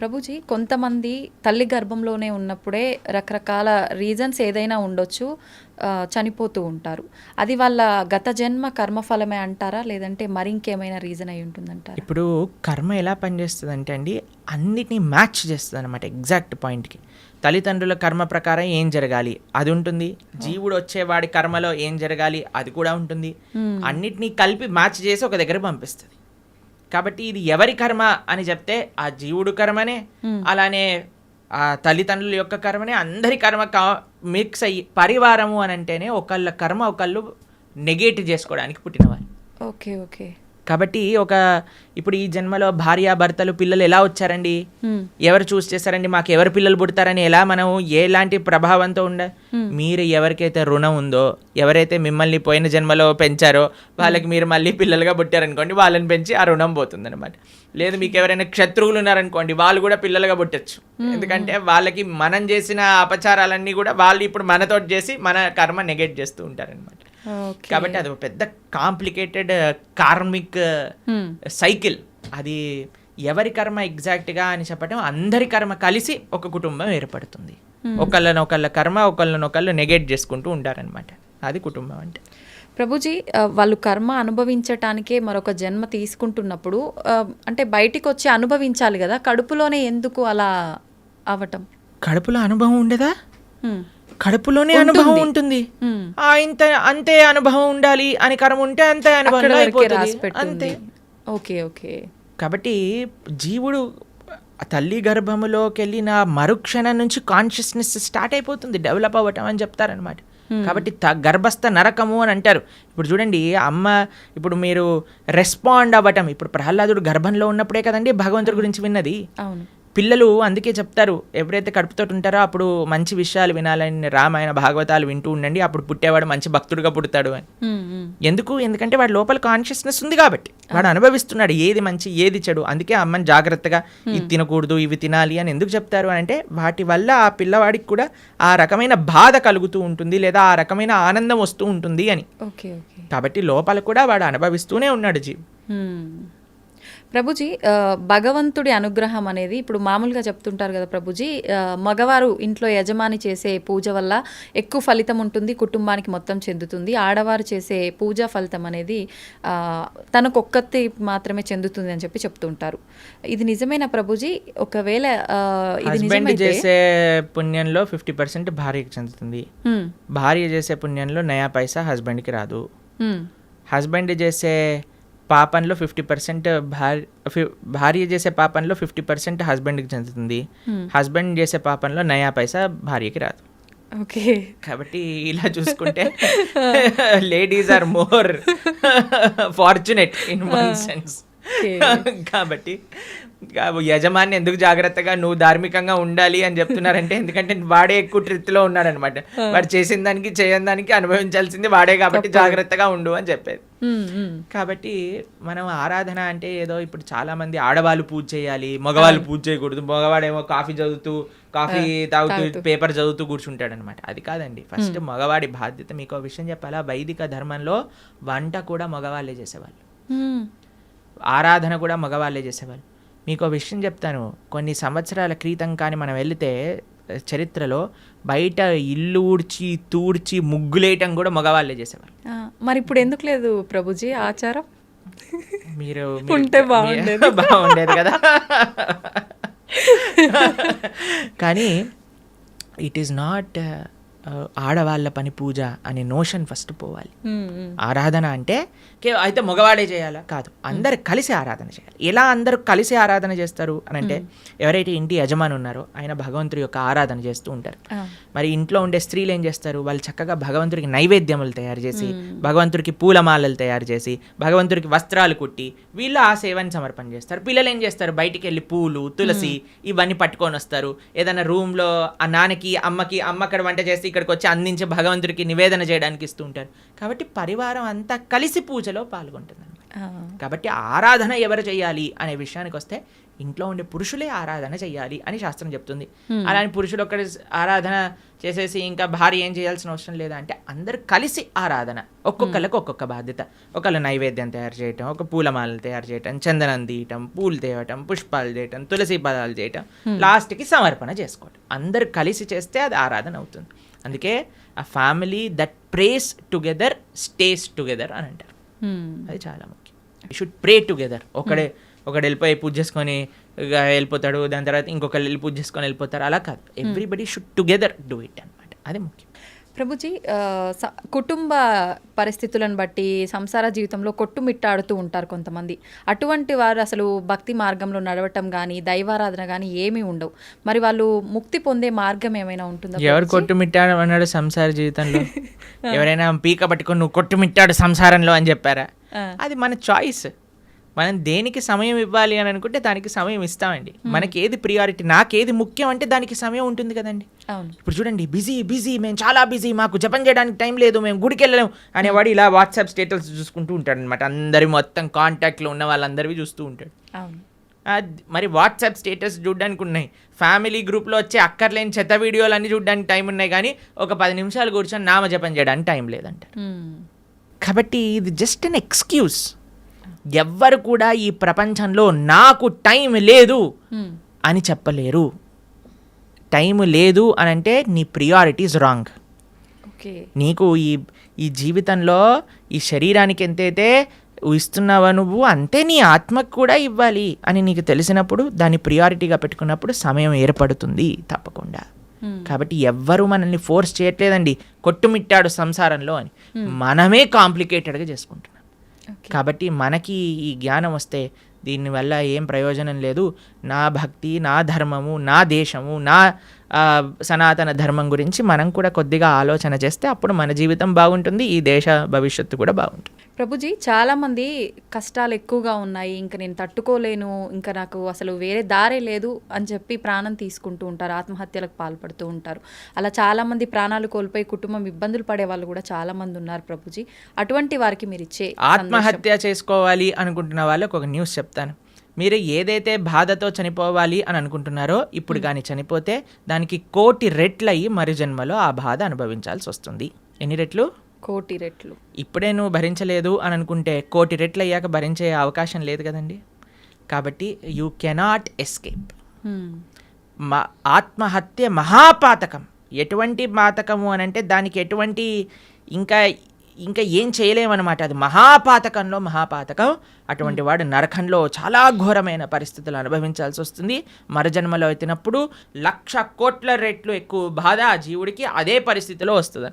ప్రభుజీ కొంతమంది తల్లి గర్భంలోనే ఉన్నప్పుడే రకరకాల రీజన్స్ ఏదైనా ఉండొచ్చు చనిపోతూ ఉంటారు. అది వాళ్ళ గత జన్మ కర్మఫలమే అంటారా? లేదంటే మరి ఇంకేమైనా రీజన్ అయి ఉంటుందంటారా? ఇప్పుడు కర్మ ఎలా పనిచేస్తుంది అంటే అండి అన్నిటినీ మ్యాచ్ చేస్తుంది అనమాట ఎగ్జాక్ట్ పాయింట్కి. తల్లిదండ్రుల కర్మ ప్రకారం ఏం జరగాలి? అది ఉంటుంది. జీవుడు వచ్చేవాడి కర్మలో ఏం జరగాలి? అది కూడా ఉంటుంది. అన్నిటినీ కలిపి మ్యాచ్ చేసి ఒక దగ్గర పంపిస్తుంది. కాబట్టి ఇది ఎవరి కర్మ అని చెప్తే ఆ జీవుడు కర్మనే అలానే ఆ తల్లిదండ్రుల యొక్క కర్మనే అందరి కర్మ మిక్స్ అయ్యి పరివారము అని అంటేనే ఒకళ్ళ కర్మ ఒకళ్ళు నెగేట్ చేసుకోవడానికి పుట్టినవారు. Okay okay. కాబట్టి ఒక ఇప్పుడు ఈ జన్మలో భార్య భర్తలు పిల్లలు ఎలా వచ్చారండి. ఎవరు చూస్ చేస్తారండి? మాకు ఎవరు పిల్లలు పుడతారని ఎలా మనం ఎలాంటి ప్రభావంతో ఉండ మీరు ఎవరికైతే రుణం ఉందో ఎవరైతే మిమ్మల్ని పోయిన జన్మలో పెంచారో వాళ్ళకి మీరు మళ్ళీ పిల్లలుగా పుట్టారనుకోండి వాళ్ళని పెంచి ఆ రుణం పోతుంది అనమాట లేదు మీకు ఎవరైనా శత్రువులు ఉన్నారనుకోండి వాళ్ళు కూడా పిల్లలుగా పుట్టచ్చు. ఎందుకంటే వాళ్ళకి మనం చేసిన అపచారాలన్నీ కూడా వాళ్ళు ఇప్పుడు మనతో చేసి మన కర్మ నెగెట్ చేస్తూ ఉంటారనమాట కాబట్టి అది పెద్ద కాంప్లికేటెడ్ కార్మిక్. సైకిల్. అది ఎవరి కర్మ ఎగ్జాక్ట్గా అని చెప్పడం అందరి కర్మ కలిసి ఒక కుటుంబం ఏర్పడుతుంది. ఒకళ్ళని ఒకళ్ళ కర్మ ఒకళ్ళని ఒకళ్ళు నెగెట్ చేసుకుంటూ ఉంటారనమాట అది కుటుంబం అంటే. ప్రభుజీ వాళ్ళు కర్మ అనుభవించటానికే మరొక జన్మ తీసుకుంటున్నప్పుడు అంటే బయటికి వచ్చి అనుభవించాలి కదా కడుపులోనే ఎందుకు అలా అవటం? కడుపులో అనుభవం ఉండదా. కడుపులోనే అనుభవం ఉంటుంది. ఇంత అంతే అనుభవం ఉండాలి అని కర్మ ఉంటే అంతే అనుభవం అయిపోతుంది. అంతే. Okay okay. కాబట్టి జీవుడు తల్లి గర్భములోకి వెళ్ళిన మరుక్షణం నుంచి కాన్షియస్నెస్ స్టార్ట్ అయిపోతుంది డెవలప్ అవ్వటం అని చెప్తారనమాట కాబట్టి త గర్భస్థ నరకము అని అంటారు. ఇప్పుడు చూడండి అమ్మ ఇప్పుడు మీరు రెస్పాండ్ అవ్వటం ఇప్పుడు ప్రహ్లాదుడు గర్భంలో ఉన్నప్పుడే కదండి భగవంతుడి గురించి విన్నది. అవును. పిల్లలు అందుకే చెప్తారు ఎప్పుడైతే కడుపుతో ఉంటారో అప్పుడు మంచి విషయాలు వినాలని రామాయణ భాగవతాలు వింటూ ఉండండి అప్పుడు పుట్టేవాడు మంచి భక్తుడుగా పుడతాడు అని. ఎందుకు? ఎందుకంటే వాడి లోపల కాన్షియస్నెస్ ఉంది కాబట్టి. వాడు అనుభవిస్తున్నాడు ఏది మంచి ఏది చెడు. అందుకే అమ్మని జాగ్రత్తగా ఇది తినకూడదు ఇవి తినాలి అని ఎందుకు చెప్తారు అంటే వాటి వల్ల ఆ పిల్లవాడికి కూడా ఆ రకమైన బాధ కలుగుతూ ఉంటుంది లేదా ఆ రకమైన ఆనందం వస్తూ ఉంటుంది అని. కాబట్టి లోపల కూడా వాడు అనుభవిస్తూనే ఉన్నాడు జీవి. ప్రభుజీ భగవంతుడి అనుగ్రహం అనేది ఇప్పుడు మామూలుగా చెప్తుంటారు కదా ప్రభుజీ మగవారు ఇంట్లో యజమాని చేసే పూజ వల్ల ఎక్కువ ఫలితం ఉంటుంది కుటుంబానికి మొత్తం చెందుతుంది. ఆడవారు చేసే పూజా ఫలితం అనేది ఆ, తనకొక్కతి మాత్రమే చెందుతుంది అని చెప్పి చెప్తుంటారు. ఇది నిజమైన ప్రభుజీ? ఒకవేళ ఇది నిజమైతే చేసే పుణ్యంలో ఫిఫ్టీ పర్సెంట్ భార్యకి చెందుతుంది. భార్య చేసే పుణ్యంలో నయా పైసా హస్బెండ్కి రాదు. హస్బెండ్ చేసే పాపంలో ఫిఫ్టీ పర్సెంట్ భార్య భార్య చేసే పాపంలో ఫిఫ్టీ పర్సెంట్ హస్బెండ్కి చెందుతుంది. హస్బెండ్ చేసే పాపంలో నయా పైసా భార్యకి రాదు. ఓకే. కాబట్టి ఇలా చూసుకుంటే ladies are more fortunate in one sense. కాబట్టి యజమాని ఎందుకు జాగ్రత్తగా నువ్వు ధార్మికంగా ఉండాలి అని చెప్తున్నారంటే ఎందుకంటే వాడే ఎక్కువ ట్రిత్లో ఉన్నాడనమాట. వాడు చేసిన దానికి చేయని దానికి అనుభవించాల్సింది వాడే కాబట్టి జాగ్రత్తగా ఉండు అని చెప్పేది. కాబట్టి మనం ఆరాధన అంటే ఏదో ఇప్పుడు చాలా మంది ఆడవాళ్ళు పూజ చేయాలి మగవాళ్ళు పూజ చేయకూడదు మగవాడేమో కాఫీ చదువుతూ కాఫీ తాగుతూ పేపర్ చదువుతూ కూర్చుంటాడు అనమాట అది కాదండి. ఫస్ట్ మగవాడి బాధ్యత మీకు విషయం చెప్పాలా? వైదిక ధర్మంలో వంట కూడా మగవాళ్ళే చేసేవాళ్ళు. ఆరాధన కూడా మగవాళ్ళే చేసేవాళ్ళు. మీకు ఒక విషయం చెప్తాను. కొన్ని సంవత్సరాల క్రితం కానీ మనం వెళితే చరిత్రలో బయట ఇల్లు ఊడ్చి తూడ్చి ముగ్గులేయటం కూడా మగవాళ్ళే చేసేవాళ్ళు. ఆ, మరి ఇప్పుడు ఎందుకు లేదు ప్రభుజీ ఆచారం? మీరు ఉంటే బాగుండేది. బాగుండేది కదా. కానీ ఇట్ ఈస్ నాట్ ఆడవాళ్ళ పని పూజ అనే నోషన్ ఫస్ట్ పోవాలి. ఆరాధన అంటే కే- అయితే మగవాడే చేయాలా? కాదు అందరు కలిసి ఆరాధన చేయాలి. ఎలా అందరూ కలిసి ఆరాధన చేస్తారు అని అంటే ఎవరైతే ఇంటి యజమాని ఉన్నారో ఆయన భగవంతుడి యొక్క ఆరాధన చేస్తూ ఉంటారు. మరి ఇంట్లో ఉండే స్త్రీలు ఏం చేస్తారు? వాళ్ళు చక్కగా భగవంతుడికి నైవేద్యములు తయారు చేసి భగవంతుడికి పూలమాలలు తయారు చేసి భగవంతుడికి వస్త్రాలు కుట్టి వీళ్ళు ఆ సేవని సమర్పణ చేస్తారు. పిల్లలు ఏం చేస్తారు? బయటికి వెళ్ళి పూలు తులసి ఇవన్నీ పట్టుకొని వస్తారు. ఏదైనా రూమ్లో ఆ నాన్నకి అమ్మకి అమ్మ అక్కడ వంట చేసి ఇక్కడికి వచ్చి అందించి భగవంతుడికి నివేదన చేయడానికి ఇస్తూ ఉంటారు. కాబట్టి పరివారం అంతా కలిసి పూజలో పాల్గొంటుంది. కాబట్టి ఆరాధన ఎవరు చేయాలి అనే విషయానికి వస్తే ఇంట్లో ఉండే పురుషులే ఆరాధన చెయ్యాలి అని శాస్త్రం చెప్తుంది. అలాని పురుషులు ఒక్కడి ఆరాధన చేసేసి ఇంకా భార్య ఏం చేయాల్సిన అవసరం లేదా అంటే అందరు కలిసి ఆరాధన. ఒక్కొక్కరికి ఒక్కొక్క బాధ్యత. ఒకళ్ళు నైవేద్యం తయారు చేయటం ఒక పూలమాలలు తయారు చేయటం చందనం తీయటం పూలు తేవటం పుష్పాలు చేయటం తులసి పదాలు చేయటం లాస్ట్కి సమర్పణ చేసుకోవటం. అందరు కలిసి చేస్తే అది ఆరాధన అవుతుంది. అందుకే ఆ family that prays together stays together అని అంటారు. హ్మ్. అది చాలా ముఖ్యం. షుడ్ ప్రే టుగెదర్ ఒకడే ఒకడు వెళ్ళిపోయి పూజ చేసుకొని వెళ్ళిపోతాడు దాని తర్వాత ఇంకొకరు వెళ్ళి పూజ చేసుకొని వెళ్ళిపోతారు. అలా కాదు. Everybody should together do it అనమాట అది ముఖ్యం. ప్రభుజీ కుటుంబ పరిస్థితులను బట్టి సంసార జీవితంలో కొట్టుమిట్టాడుతూ ఉంటారు కొంతమంది. అటువంటి వారు అసలు భక్తి మార్గంలో నడవటం కానీ దైవారాధన కానీ ఏమీ ఉండవు. మరి వాళ్ళు ముక్తి పొందే మార్గం ఏమైనా ఉంటుందా ఎవరు కొట్టుమిట్టాడు అన్నాడు సంసార జీవితంలో? ఎవరైనా పీక పట్టుకొని నువ్వు కొట్టుమిట్టాడు సంసారంలో అని చెప్పారా. అది మన చాయిస్. మనం దేనికి సమయం ఇవ్వాలి అని అనుకుంటే దానికి సమయం ఇస్తామండి. మనకి ఏది ప్రియారిటీ నాకేది ముఖ్యం అంటే దానికి సమయం ఉంటుంది కదండి. ఇప్పుడు చూడండి బిజీ బిజీ మేము చాలా బిజీ మాకు జపం చేయడానికి టైం లేదు మేము గుడికి వెళ్ళలేము అనేవాడు ఇలా వాట్సాప్ స్టేటస్ చూసుకుంటూ ఉంటాడు అనమాట అందరి మొత్తం కాంటాక్ట్లో ఉన్న వాళ్ళందరివి చూస్తూ ఉంటాడు. మరి వాట్సాప్ స్టేటస్ చూడడానికి ఉన్నాయి. ఫ్యామిలీ గ్రూప్లో వచ్చే అక్కర్లేని చెత్త వీడియోలు అన్నీ చూడడానికి టైం ఉన్నాయి కానీ ఒక పది నిమిషాలు కూర్చొని నామ జపం చేయడానికి టైం లేదంటారు. కాబట్టి ఇది జస్ట్ అన్ ఎక్స్క్యూజ్ ఎవ్వరు కూడా ఈ ప్రపంచంలో నాకు టైం లేదు హ్మ్. అని చెప్పలేరు. టైం లేదు అని అంటే నీ ప్రియారిటీస్ రాంగ్ ఓకే. నీకు ఈ ఈ జీవితంలో ఈ శరీరానికి ఎంతైతే ఇస్తున్నావా నువ్వు అంతే నీ ఆత్మకు కూడా ఇవ్వాలి అని నీకు తెలిసినప్పుడు దాన్ని ప్రియారిటీగా పెట్టుకున్నప్పుడు సమయం ఏర్పడుతుంది తప్పకుండా. హ్మ్. కాబట్టి ఎవ్వరూ మనల్ని ఫోర్స్ చేయట్లేదండి. కొట్టుమిట్టాడు సంసారంలో అని. మనమే కాంప్లికేటెడ్గా చేసుకుంటున్నాం. ఓకే. కాబట్టి మనకి ఈ జ్ఞానం వస్తే దీనివల్ల ఏం ప్రయోజనం లేదు. నా భక్తి నా ధర్మము నా దేశము నా సనాతన ధర్మం గురించి మనం కూడా కొద్దిగా ఆలోచన చేస్తే అప్పుడు మన జీవితం బాగుంటుంది ఈ దేశ భవిష్యత్తు కూడా బాగుంటుంది. ప్రభుజీ చాలా మంది కష్టాలు ఎక్కువగా ఉన్నాయి. ఇంకా నేను తట్టుకోలేను. ఇంకా నాకు అసలు వేరే దారే లేదు అని చెప్పి ప్రాణం తీసుకుంటూ ఉంటారు. ఆత్మహత్యలకు పాల్పడుతూ ఉంటారు. అలా చాలా మంది ప్రాణాలు కోల్పోయి కుటుంబం ఇబ్బందులు పడే వాళ్ళు కూడా చాలా మంది ఉన్నారు ప్రభుజీ. అటువంటి వారికి మీరు ఇచ్చే ఆత్మహత్య చేసుకోవాలి అనుకుంటున్న వాళ్ళకి ఒక న్యూస్ చెప్తాను. మీరు ఏదైతే బాధతో చనిపోవాలి అని అనుకుంటున్నారో ఇప్పుడు కానీ చనిపోతే దానికి కోటి రెట్లయి మరి జన్మలో ఆ బాధ అనుభవించాల్సి వస్తుంది. ఎన్ని రెట్లు? కోటి రెట్లు. ఇప్పుడే నువ్వు భరించలేదు అని అనుకుంటే కోటి రెట్లు అయ్యాక భరించే అవకాశం లేదు కదండి. కాబట్టి యూ కెనాట్ ఎస్కేప్. మా ఆత్మహత్య మహాపాతకం. ఎటువంటి పాతకము అని అంటే దానికి ఎటువంటి ఇంకా ఇంకా ఏం చేయలేమన్నమాట. అది మహాపాతకంలో మహాపాతకం. అటువంటి వాడు నరకంలో చాలా ఘోరమైన పరిస్థితులు అనుభవించాల్సి వస్తుంది. మరజన్మలో ఎత్తినప్పుడు లక్ష కోట్ల రెట్లు ఎక్కువ బాధ ఆ జీవుడికి అదే పరిస్థితిలో వస్తుంది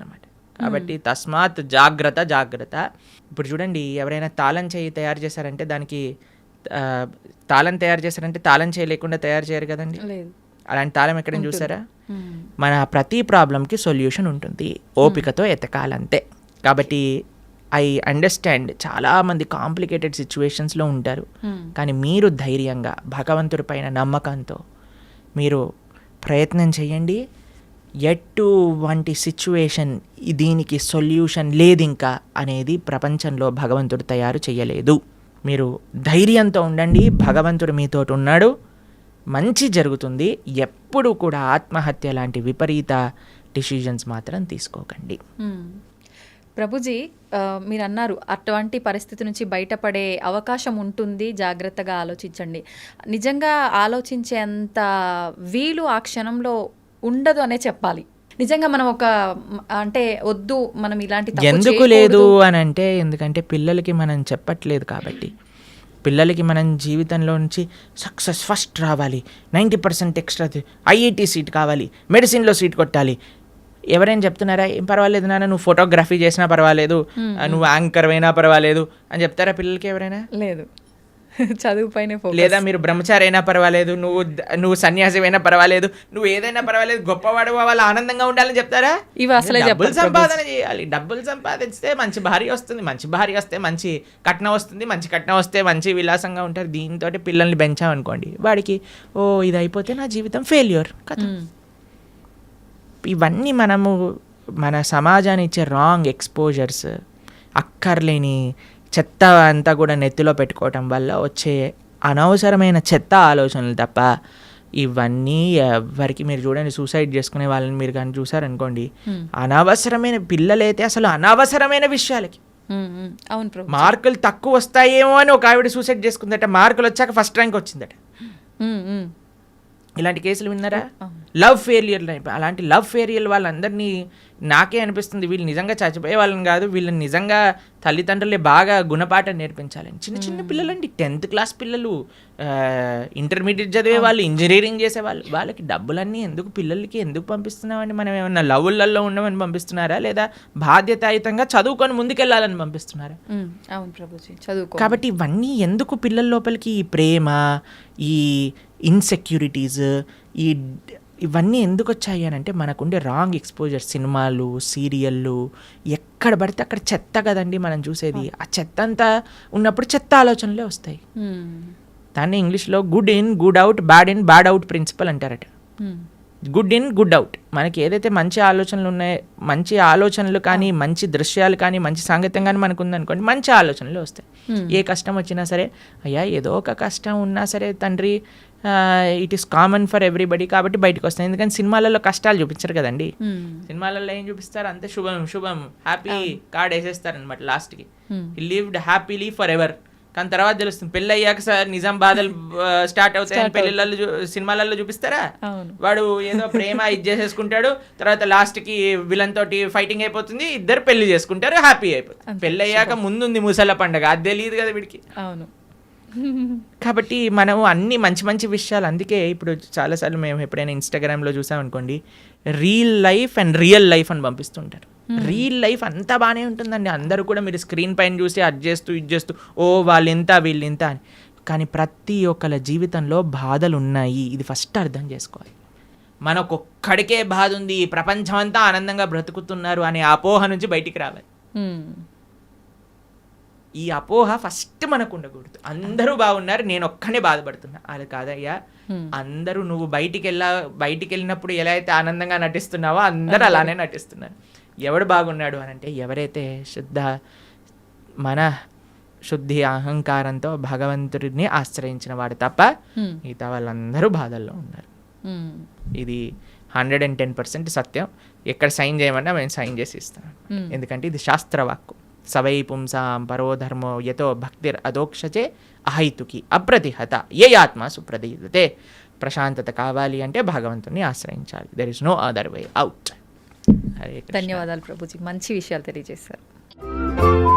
కాబట్టి తస్మాత్ జాగ్రత్త జాగ్రత్త. ఇప్పుడు చూడండి ఎవరైనా తాళం చేయి తయారు చేశారంటే దానికి తాళం తయారు చేశారంటే తాళం చేయి లేకుండా తయారు చేయరు కదండి? అలాంటి తాళం ఎక్కడైనా చూసారా. మన ప్రతి ప్రాబ్లంకి సొల్యూషన్ ఉంటుంది. ఓపికతో ఎతకాలంతే. కాబట్టి ఐ అండర్స్టాండ్ చాలామంది కాంప్లికేటెడ్ సిచ్యువేషన్స్లో ఉంటారు. కానీ మీరు ధైర్యంగా భగవంతుడి పైన నమ్మకంతో మీరు ప్రయత్నం చేయండి. ఎటువంటి సిచ్యువేషన్ దీనికి సొల్యూషన్ లేదు ఇంకా అనేది ప్రపంచంలో భగవంతుడు తయారు చేయలేదు. మీరు ధైర్యంతో ఉండండి భగవంతుడు మీతోటి ఉన్నాడు మంచి జరుగుతుంది ఎప్పుడు కూడా ఆత్మహత్య లాంటి విపరీత డిసిజన్స్ మాత్రం తీసుకోకండి. ప్రభుజీ మీరు అన్నారు అటువంటి పరిస్థితి నుంచి బయటపడే అవకాశం ఉంటుంది జాగ్రత్తగా ఆలోచించండి. నిజంగా ఆలోచించేంత వీలు ఆ క్షణంలో ఉండదు అనే చెప్పాలి. నిజంగా మనం ఒక అంటే వద్దు మనం ఇలాంటి ఎందుకు లేదు. అని అంటే ఎందుకంటే పిల్లలకి మనం చెప్పట్లేదు కాబట్టి. పిల్లలకి మనం జీవితంలో నుంచి సక్సెస్ ఫస్ట్ రావాలి. Ninety percent extra IIT seat కావాలి. మెడిసిన్లో సీట్ కొట్టాలి. ఎవరైనా చెప్తున్నారా ఏం పర్వాలేదు నాన్న నువ్వు ఫోటోగ్రఫీ చేసినా పర్వాలేదు నువ్వు యాంకర్ అయినా పర్వాలేదు అని చెప్తారా పిల్లలకి ఎవరైనా? లేదు. చదువు పైన లేదా మీరు బ్రహ్మచారి అయినా పర్వాలేదు నువ్వు నువ్వు సన్యాసి అయినా పర్వాలేదు నువ్వు ఏదైనా పర్వాలేదు గొప్పవాడు వాళ్ళు ఆనందంగా ఉండాలని చెప్తారా? ఇవి అసలే డబ్బులు సంపాదన చేయాలి. డబ్బులు సంపాదిస్తే మంచి భార్య వస్తుంది మంచి భార్య వస్తే మంచి కట్నం వస్తుంది మంచి కట్నం వస్తే మంచి విలాసంగా ఉంటారు. దీంతో పిల్లల్ని పెంచామనుకోండి వాడికి ఓ ఇది అయిపోతే నా జీవితం ఫెయిల్యూర్ మ్మ్. ఇవన్నీ మనము మన సమాజాన్ని ఇచ్చే రాంగ్ ఎక్స్పోజర్స్ అక్కర్లేని చెత్త అంతా కూడా నెత్తిలో పెట్టుకోవటం వల్ల వచ్చే అనవసరమైన చెత్త ఆలోచనలు తప్ప ఇవన్నీ ఎవరికి మీరు చూడండి సూసైడ్ చేసుకునే వాళ్ళని మీరు కానీ చూసారనుకోండి అనవసరమైన పిల్లలైతే అసలు అనవసరమైన విషయాలకి. అవును మార్కులు తక్కువ వస్తాయేమో అని ఒక ఆవిడ సూసైడ్ చేసుకుందట మార్కులు వచ్చాక ఫస్ట్ ర్యాంక్ వచ్చిందట. ఇలాంటి కేసులు విన్నారా. లవ్ ఫెయిలియర్ అలాంటి లవ్ ఫెయిలియర్ వాళ్ళందరినీ నాకే అనిపిస్తుంది. వీళ్ళు నిజంగా చచ్చిపోయే వాళ్ళని కాదు వీళ్ళని నిజంగా తల్లిదండ్రులే బాగా గుణపాఠం నేర్పించాలని. చిన్న చిన్న పిల్లలండి. టెన్త్ క్లాస్ పిల్లలు ఇంటర్మీడియట్ చదివే వాళ్ళు ఇంజనీరింగ్ చేసే వాళ్ళు వాళ్ళకి డబ్బులన్నీ ఎందుకు పిల్లలకి ఎందుకు పంపిస్తున్నామండి? మనం ఏమన్నా లవ్వులలో ఉండమని పంపిస్తున్నారా? లేదా బాధ్యతాయుతంగా చదువుకొని ముందుకెళ్ళాలని పంపిస్తున్నారా? ఉమ్, అవును ప్రభుజీ చదువుకో. కాబట్టి ఇవన్నీ ఎందుకు పిల్లల లోపలికి? ఈ ప్రేమ ఈ ఇన్సెక్యూరిటీస్ ఈ ఇవన్నీ ఎందుకు వచ్చాయి అని అంటే మనకుండే రాంగ్ ఎక్స్పోజర్ సినిమాలు సీరియళ్ళు ఎక్కడ పడితే అక్కడ చెత్త కదండి మనం చూసేది. ఆ చెత్త అంతా ఉన్నప్పుడు చెత్త ఆలోచనలే వస్తాయి. దాన్ని ఇంగ్లీష్లో good in good out bad in bad out principle అంటారట. Good in good out. మనకి ఏదైతే మంచి ఆలోచనలు ఉన్నాయో మంచి ఆలోచనలు కానీ మంచి దృశ్యాలు కానీ మంచి సాంగత్యం కానీ మనకు ఉందనుకోండి మంచి ఆలోచనలు వస్తాయి. ఏ కష్టం వచ్చినా సరే అయ్యా ఏదో ఒక కష్టం ఉన్నా సరే తండ్రి it is common for everybody కాబట్టి బయటకు వస్తాయి. ఎందుకంటే సినిమాలలో కష్టాలు చూపించరు కదండి. సినిమాలలో ఏం చూపిస్తారు? అంతే శుభం శుభం హ్యాపీ కార్డ్ వేసేస్తారు అనమాట లాస్ట్కి. లివ్డ్ హ్యాపీలీ ఫర్ ఎవర్ కానీ తర్వాత తెలుస్తుంది పెళ్ళి అయ్యాక సార్ నిజాం బాధలు స్టార్ట్ అవుతాయి పెళ్ళిళ్ళలో చూ- సినిమాలలో చూపిస్తారా? వాడు ఏదో ప్రేమ ఇది చేసేసుకుంటాడు తర్వాత లాస్ట్కి విలన్ తోటి ఫైటింగ్ అయిపోతుంది ఇద్దరు పెళ్ళి చేసుకుంటారు హ్యాపీ అయిపోతుంది పెళ్ళి అయ్యాక ముందుంది ముసల పండగ అది తెలియదు కదా వీడికి. అవును. కాబట్టి మనం అన్ని మంచి మంచి విషయాలు అందుకే ఇప్పుడు చాలాసార్లు మేము ఎప్పుడైనా ఇన్స్టాగ్రామ్లో చూసామనుకోండి reel life and real life అని పంపిస్తుంటారు. రీల్ లైఫ్ అంతా బాగానే ఉంటుందండి. అందరూ కూడా మీరు స్క్రీన్ పైన చూసి అది చేస్తూ ఇది చేస్తూ ఓ వాళ్ళు ఇంత వీళ్ళు ఇంత అని. కానీ ప్రతి ఒక్కళ్ళ జీవితంలో బాధలు ఉన్నాయి ఇది ఫస్ట్ అర్థం చేసుకోవాలి. మనకొక్కడికే బాధ ఉంది ఈ ప్రపంచం అంతా ఆనందంగా బ్రతుకుతున్నారు అనే అపోహ నుంచి బయటికి రావాలి. ఉమ్, ఈ అపోహ ఫస్ట్ మనకు ఉండకూడదు అందరూ బాగున్నారు. నేను ఒక్కనే బాధపడుతున్నా. అది కాదయ్యా. Hmm. అందరూ నువ్వు బయటికి వెళ్ళా బయటికి వెళ్ళినప్పుడు ఎలా అయితే ఆనందంగా నటిస్తున్నావో అందరూ. అలానే నటిస్తున్నారు. ఎవడు బాగున్నాడు అని అంటే ఎవరైతే శుద్ధ మన శుద్ధి అహంకారంతో భగవంతుడిని ఆశ్రయించిన వాడు తప్ప మిగతా వాళ్ళందరూ బాధల్లో ఉన్నారు. ఇది హండ్రెడ్ అండ్ టెన్ పర్సెంట్ సత్యం. ఎక్కడ సైన్ చేయమన్నా మేము సైన్ చేసి ఇస్తాం. ఎందుకంటే ఇది శాస్త్రవాక్కు. సవై పుంసాం పరోధర్మో యతో భక్తిర్ అదోక్షచే అహైతుకి అప్రతిహత. ఏ ఆత్మ సుప్రదీయతే. ప్రశాంతత కావాలి అంటే భగవంతుని ఆశ్రయించాలి. There is no other way out. ధన్యవాదాలు ప్రభుజీ. మంచి విషయాలు తెలియజేశారు.